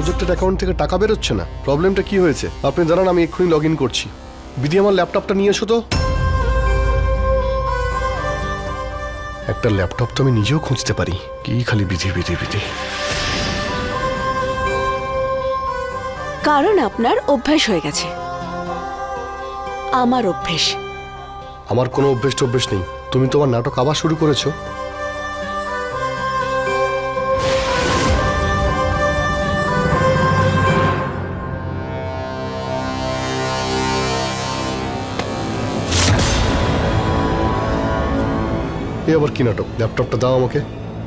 প্রজেক্টের অ্যাকাউন্ট থেকে টাকা বেরোচ্ছে না। প্রবলেমটা কি হয়েছে? আপনি জানান আমি এক্ষুনি লগ ইন করছি। বিধি আমার ল্যাপটপটা নিয়ে এসো তো। একটা ল্যাপটপ তো আমি নিজেও খুঁজতে পারি। কি খালি বিধি বিধি বিধি। কারণ আপনার অভ্যাস হয়ে গেছে। আমার অভ্যেস। আমার কোনো অভ্যেস টভ্যেস নেই। তুমি তোমার নাটক আবার শুরু করেছ? এ আবার কি নাটক? ল্যাপটপটা দাও আমাকে।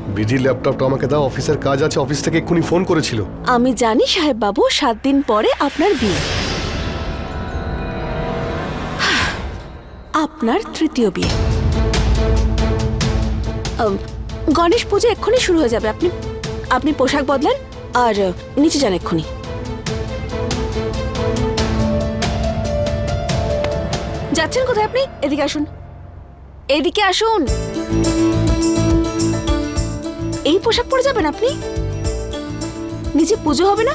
বিধির ল্যাপটপটা আমাকে দাও। অফিসের কাজ আছে, অফিস থেকে এক্ষুনি ফোন করেছিল। আমি জানি সাহেব বাবু সাত দিন পরে আপনার বিয়ে। আপনার তৃতীয় বিয়ে। গণেশ পুজো এক্ষুনি শুরু হয়ে যাবে। আপনি আপনি পোশাক বদলান, আর, নিচে যান এক্ষুনি। যাচ্ছেন কোথায় আপনি? এদিকে আসুন। এদিকে আসুন। পোশাক পরে যাবেন আপনি? নিচে পুজো হবে না?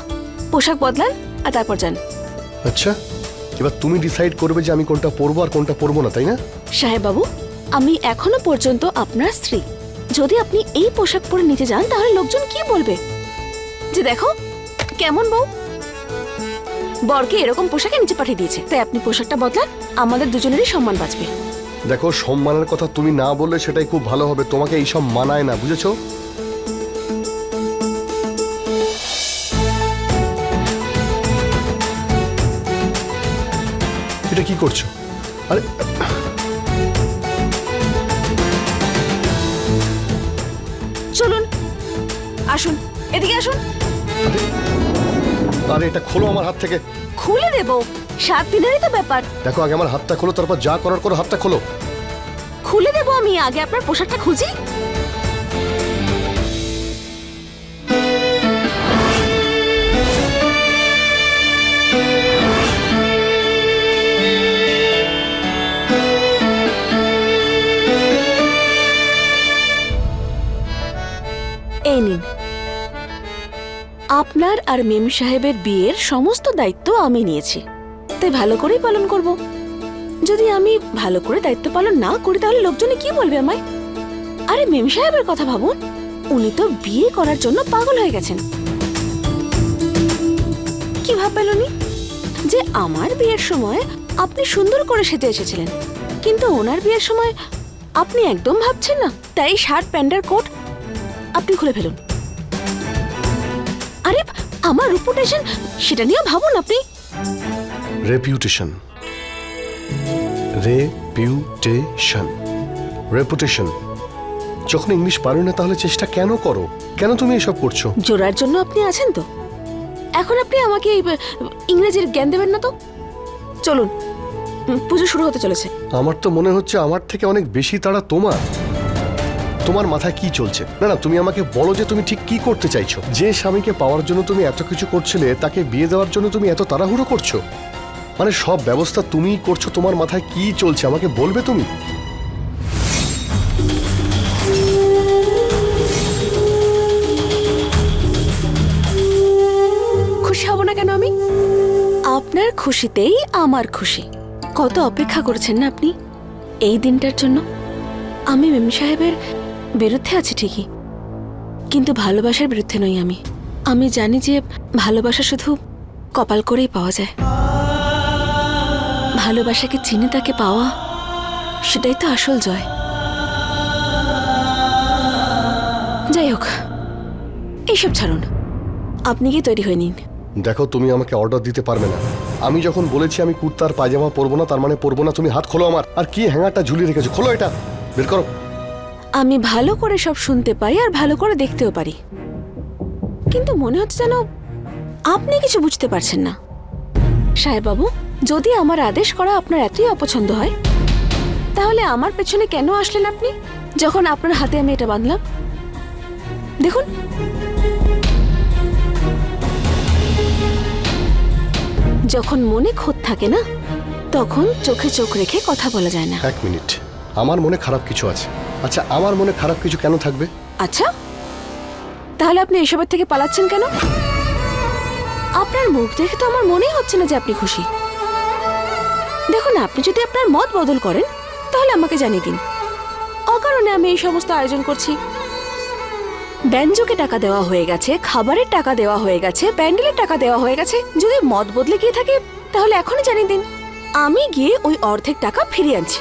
পোশাক বদলান আর তারপর যান। আচ্ছা এবার তুমি ডিসাইড করবে যে আমি কোনটা পরবো আর কোনটা পরবো না তাই না? সাহেব বাবু আমি এখনও পর্যন্ত আপনার স্ত্রী। যদি আপনি এই পোশাক পরে নিচে যান তাহলে লোকজন কি বলবে? যে দেখো কেমন বউ। বরকে এরকম পোশাকে নিচে পাঠিয়ে দিয়েছে। তাই আপনি পোশাকটা বদলান আমাদের দুজনেরই সম্মান বাঁচবে। দেখো সম্মানের কথা তুমি না বললে সেটাই খুব ভালো হবে। তোমাকে এইসব মানায় না বুঝেছ? এটা কি করছ? আরে চলুন আসুন এদিকে আসুন। আরে এটা খোলো আমার হাত থেকে। খুলে দেব সাত দিনেরই তো ব্যাপার। দেখো আগে আমার হাতটা খোলো তারপর যা করার করো হাতটা খোলো। খুলে দেব আমি আগে আপনার পোশাকটা খুঁজি। আপনার আর মেম সাহেবের বিয়ের সমস্ত দায়িত্ব আমি নিয়েছি। তাই ভালো করেই পালন করব। যদি আমি ভালো করে দায়িত্ব পালন না করি, তাহলে লোকজনে কি বলবে আমায়? আরে মেম সাহেবের কথা ভাবুন, উনি তো বিয়ে করার জন্য পাগল হয়ে গেছেন। কি ভাববেন উনি? যে আমার বিয়ের সময় আপনি সুন্দর করে সেজে এসেছিলেন, কিন্তু ওনার বিয়ের সময় আপনি একদম ভাবছেন না, তাই শার্ট প্যান্ডার কোট আপনি খুলে ফেলুন। আরে আমার রিপুটেশন সেটা নিয়েও ভাবুন আপনি। রেপিউটেশন রেপিউটেশন রেপুটেশন যখন ইংলিশ পারো না তাহলে চেষ্টা কেন করো? কেন তুমি এসব করছ? জোড়ার জন্য আপনি আছেন তো? এখন আপনি আমাকে এই, ইংরেজির জ্ঞান দেবেন না তো? চলুন পুজো শুরু হতে চলেছে। আমার তো মনে হচ্ছে আমার থেকে অনেক বেশি তারা তোমার। তোমার মাথায় কি চলছে? না না, তুমি আমাকে বলো যে তুমি ঠিক কি করতে চাইছো। যে স্বামীকে পাওয়ার জন্য তুমি এত কিছু করছিলে, তাকে বিয়ে দেওয়ার জন্য তুমি এত তাড়াহুড়ো করছ। মানে সব ব্যবস্থা তুমিই করছ, তোমার মাথায় কি চলছে? আমাকে বলবে তুমি? খুশি হব না কেন আমি? আপনার খুশিতেই আমার খুশি। কত অপেক্ষা করেছেন না আপনি? এই দিনটার জন্য? আমি মেম সাহেবের বিরুদ্ধে আছি ঠিকই, কিন্তু ভালোবাসার বিরুদ্ধে নই আমি। আমি জানি যে ভালোবাসা শুধু কপাল করেই পাওয়া যায়। ভালোবাসাকে চিনে তাকে পাওয়া, সেটাই তো আসল জয়। যাই হোক, এইসব ছাড়ুন। আপনি কি তৈরি হয়ে নিন। দেখো, তুমি আমাকে অর্ডার দিতে পারবে না। আমি যখন বলেছি আমি কুর্তার পায়জামা পরবো না, তার মানে পরবো না, তুমি হাত খোলো আমার। আর কি হ্যাঙ্গারটা ঝুলিয়ে রেখেছো? খোলো এটা। বের করো। আমি ভালো করে সব শুনতে পারি আর ভালো করে দেখতেও পারি। কিন্তু মনে হচ্ছে যেন আপনি কিছু বুঝতে পারছেন না। সাহেব বাবু যদি আমার আদেশ করা আপনার এতই অপছন্দ হয়, তাহলে আমার পেছনে কেন আসলেন আপনি, যখন আপনার হাতে আমি এটা বাঁধলাম? দেখুন। যখন মনে খোদ থাকে না, তখন চোখে চোখ রেখে কথা বলা যায় না। এক মিনিট। আমার মনে খারাপ কিছু আছে। আচ্ছা আমার মনে খারাপ কিছু কেন থাকবে? আচ্ছা তাহলে আপনি এসবের থেকে পালাচ্ছেন কেন? আপনার মুখ দেখে তো আমার মনেই হচ্ছে না যে আপনি খুশি। দেখুন, আপনি যদি আপনার মত বদল করেন, তাহলে আমাকে জানিয়ে দিন। অকারণে আমি এই সমস্ত আয়োজন করছি। ব্যঞ্জকে টাকা দেওয়া হয়ে গেছে, খাবারের টাকা দেওয়া হয়ে গেছে, প্যান্ডেলের টাকা দেওয়া হয়ে গেছে। যদি মত বদলে গিয়ে থাকে, তাহলে এখনই জানিয়ে দিন। আমি গিয়ে ওই অর্ধেক টাকা ফিরিয়ে আনছি।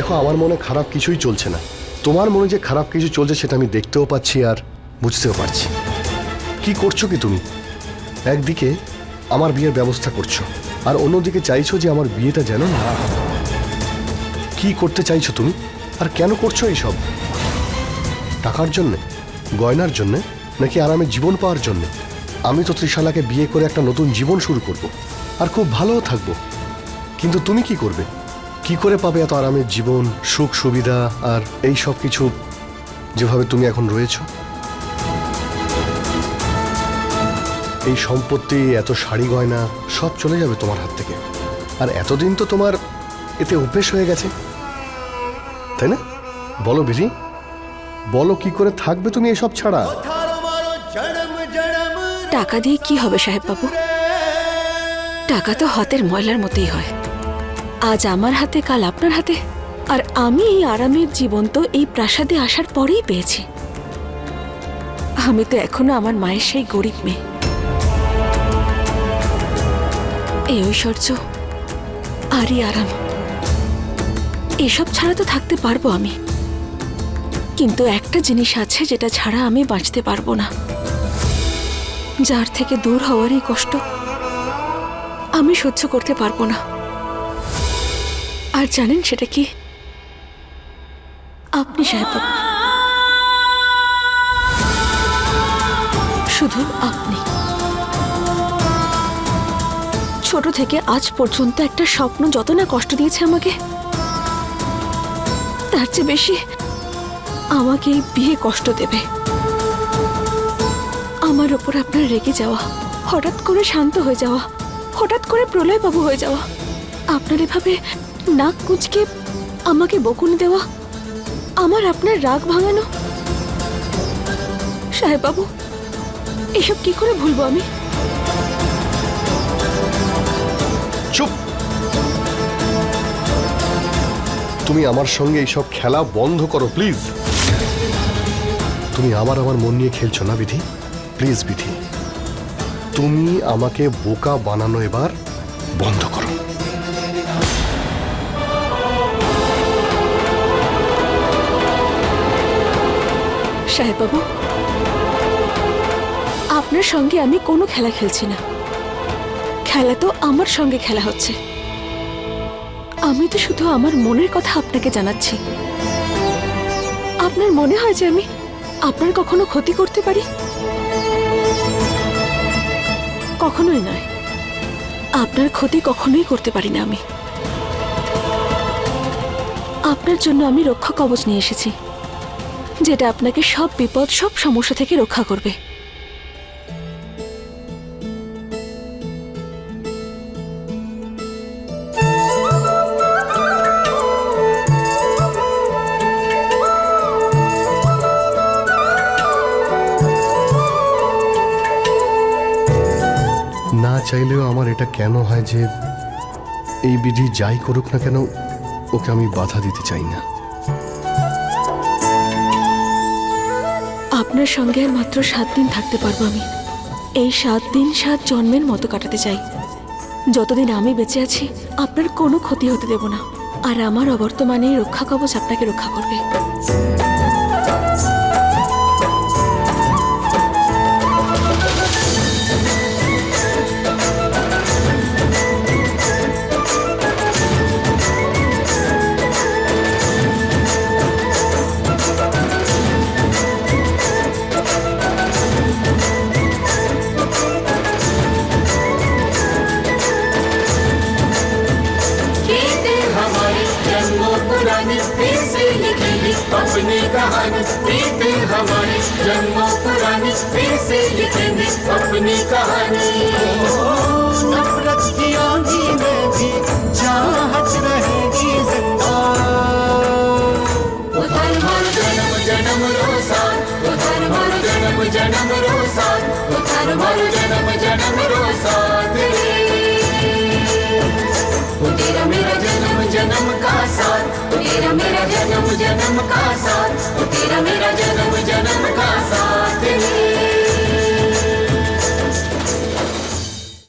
দেখো, আমার মনে খারাপ কিছুই চলছে না। তোমার মনে যে খারাপ কিছু চলছে সেটা আমি দেখতেও পাচ্ছি আর বুঝতেও পারছি। কি করছ কি তুমি? একদিকে আমার বিয়ের ব্যবস্থা করছ, আর অন্যদিকে চাইছো যে আমার বিয়েটা যেন না কি করতে চাইছো তুমি? আর কেন করছ এইসব? টাকার জন্যে? গয়নার জন্যে? নাকি আরামে জীবন পাওয়ার জন্যে? আমি তো ত্রিশালাকে বিয়ে করে একটা নতুন জীবন শুরু করব, আর খুব ভালোও থাকব। কিন্তু তুমি কি করবে? কি করে পাবে এত আরামের জীবন, সুখ, সুবিধা আর এই সব কিছু যেভাবে তুমি এখন রয়েছো? এই সম্পত্তি, এত শাড়ি গয়না সব চলে যাবে তোমার হাত থেকে। আর এতদিন তো তোমার এতে অভ্যেস হয়ে গেছে। তাই না? বলো বিধি, বলো কি করে থাকবে তুমি এসব ছাড়া? টাকা দিয়ে কি হবে সাহেব বাবু? টাকা তো হাতের ময়লার মতোই হয়। আজ আমার হাতে, কাল আপনার হাতে। আর আমি এই আরামের জীবন তো এই প্রাসাদে আসার পরেই পেয়েছি। আমি তো এখনও আমার মায়ের সেই গরিব মেয়ে। এই ঐশ্বর্য আর এই আরাম, এসব ছাড়া তো থাকতে পারব আমি। কিন্তু একটা জিনিস আছে যেটা ছাড়া আমি বাঁচতে পারব না। যার থেকে দূর হওয়ারই কষ্ট। আমি সহ্য করতে পারব না। আর জানেন সেটা কি? আপনি সাহেব শুধু আপনি। ছোট থেকে আজ পর্যন্ত একটা স্বপ্ন যত না কষ্ট দিয়েছে আমাকে, তার চেয়ে বেশি আমাকে বিয়ে কষ্ট দেবে। আমার ওপর আপনার রেগে যাওয়া, হঠাৎ করে শান্ত হয়ে যাওয়া, হঠাৎ করে প্রলয়বাবু হয়ে যাওয়া, আপনার এভাবে নাক কুচকে আমাকে বকুনি দেওয়া, আমার আপনার রাগ ভাঙানো। সাহেব বাবু এসব কি করে ভুলবো আমি? চুপ। তুমি আমার সঙ্গে এইসব খেলা বন্ধ করো, প্লিজ। তুমি আবার আমার মন নিয়ে খেলছো না, বিধি? প্লিজ, বিধি। তুমি আমাকে বোকা বানানো এবার বন্ধ করো। সাহেব বাবু আপনার সঙ্গে আমি কোনো খেলা খেলছি না। খেলা তো আমার সঙ্গে খেলা হচ্ছে। আমি তো শুধু আমার মনের কথা আপনাকে জানাচ্ছি। আপনার মনে হয় যে আমি আপনার কখনো ক্ষতি করতে পারি? কখনোই নয়। আপনার ক্ষতি কখনোই করতে পারি না আমি। আপনার জন্য আমি রক্ষা কবচ নিয়ে এসেছি। যেটা আপনাকে সব বিপদ, সব সমস্যা থেকে রক্ষা করবে। না চাইলেও আমার এটা কেন হয় যে, এই বিধি যাই করুক না কেন, ওকে আমি বাধা দিতে চাই না। আপনার সঙ্গে আর মাত্র সাত দিন থাকতে পারব আমি। এই সাত দিন সাত জন্মের মতো কাটাতে চাই। যতদিন আমি বেঁচে আছি, আপনার কোনো ক্ষতি হতে দেব না। আর আমার অবর্তমানে রক্ষা কবচ আপনাকে রক্ষা করবে। पुरानी फिर से लिखेंगे अपनी कहानी प्रीति हमारी जन्मों पुरानी फिर से लिखेंगे अपनी कहानी। नफरत की आंधी में भी चाहत रहेगी उधर मर जन्म जन्म रोसान उधर मर जन्म जन्म रोसान उधर मर जन्म जन्म रोसान जन्म का साथ। तो तेरा मेरा जन्म जन्म का साथ।